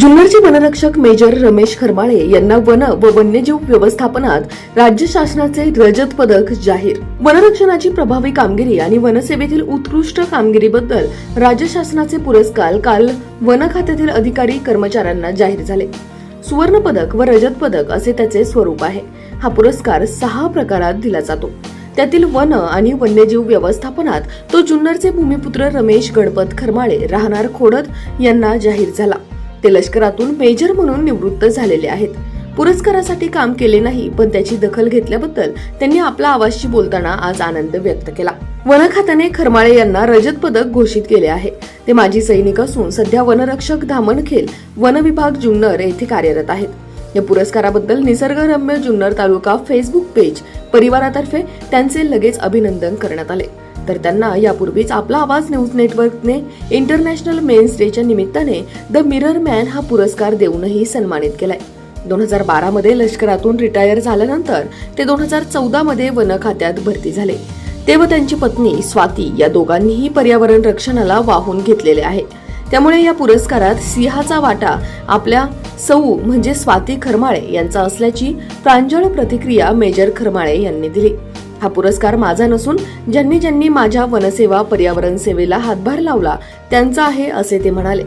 जुन्नरचे वनरक्षक मेजर रमेश खरमाळे यांना वन व वन्यजीव व्यवस्थापनात राज्य शासनाचे रजत पदक जाहीर. वनरक्षणाची प्रभावी कामगिरी आणि वनसेवेतील उत्कृष्ट कामगिरीबद्दल राज्य शासनाचे पुरस्कार काल वन खात्यातील अधिकारी कर्मचाऱ्यांना जाहीर झाले. सुवर्ण पदक व रजत पदक असे त्याचे स्वरूप आहे. हा पुरस्कार सहा प्रकारात दिला जातो. त्यातील वन आणि वन्यजीव व्यवस्थापनात तो जुन्नरचे भूमिपुत्र रमेश गणपत खरमाळे राहणार खोडद यांना जाहीर झाला. ते लष्करातून मेजर म्हणून निवृत्त झालेले आहेत. पुरस्कारासाठी काम केले नाही पण त्याची दखल घेतल्याबद्दल त्यांनी आपला आवाजशी बोलताना आज आनंद व्यक्त केला. वन खात्याने खरमाळे यांना रजत पदक घोषित केले आहे. ते माजी सैनिक असून सध्या वनरक्षक धामणखेल वन विभाग जुन्नर येथे कार्यरत आहेत. या पुरस्काराबद्दल निसर्गरम्य जुन्नर तालुका फेसबुक पेज परिवारातर्फे त्यांचे लगेच अभिनंदन करण्यात आले. तर त्यांना यापूर्वीच आपला आवाज न्यूज नेटवर्कने इंटरनॅशनल मेन्स डेच्या निमित्ताने द मिरर मॅन हा पुरस्कार देऊनही सन्मानित केलाय. दोन हजार बारा मध्ये लष्करातून रिटायर झाल्यानंतर ते दोन हजार चौदा मध्ये वन खात्यात भरती झाले. ते व त्यांची पत्नी स्वाती या दोघांनीही पर्यावरण रक्षणाला वाहून घेतलेले आहे. त्यामुळे या पुरस्कारात सिंहाचा वाटा आपल्या सौ म्हणजे स्वाती खरमाळे यांचा असल्याची प्रांजळ प्रतिक्रिया मेजर खरमाळे यांनी दिली. हा पुरस्कार माझा नसून ज्यांनी ज्यांनी माझ्या वनसेवा पर्यावरण सेवेला हातभार लावला त्यांचा आहे असे ते म्हणाले.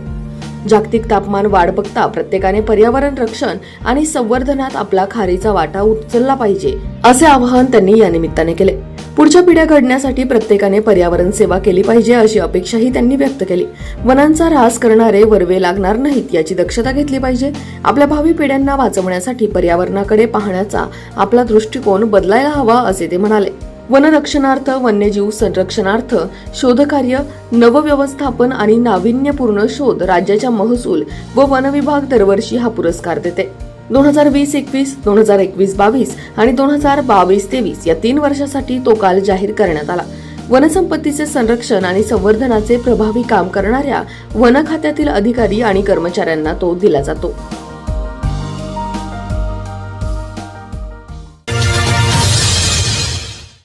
जागतिक तापमान वाढ बघता प्रत्येकाने पर्यावरण रक्षण आणि संवर्धनात आपला खारीचा वाटा उचलला पाहिजे असे आवाहन त्यांनी या निमित्ताने केले. पुढच्या पिढ्या घडण्यासाठी प्रत्येकाने पर्यावरण सेवा केली पाहिजे अशी अपेक्षाही त्यांनी व्यक्त केली. वनांचा ऱ्हास करणारे वरवे लागणार नाहीत याची दक्षता घेतली पाहिजे. आपल्या भावी पिढ्यांना वाचवण्यासाठी पर्यावरणाकडे पाहण्याचा आपला दृष्टिकोन बदलायला हवा असे ते म्हणाले. वनरक्षणार्थ वन्यजीव संरक्षणार्थ शोधकार्य नवव्यवस्थापन आणि नाविन्यपूर्ण शोध राज्याच्या महसूल व वनविभाग दरवर्षी हा पुरस्कार देते. दोन हजार वीस एकवीस दोन हजार एकवीस बावीस आणि दोन हजार बावीस तेवीस या तीन वर्षासाठी तो काल जाहीर करण्यात आला. वनसंपत्तीचे संरक्षण आणि संवर्धनाचे प्रभावी काम करणाऱ्या वन खात्यातील अधिकारी आणि कर्मचाऱ्यांना तो दिला जातो.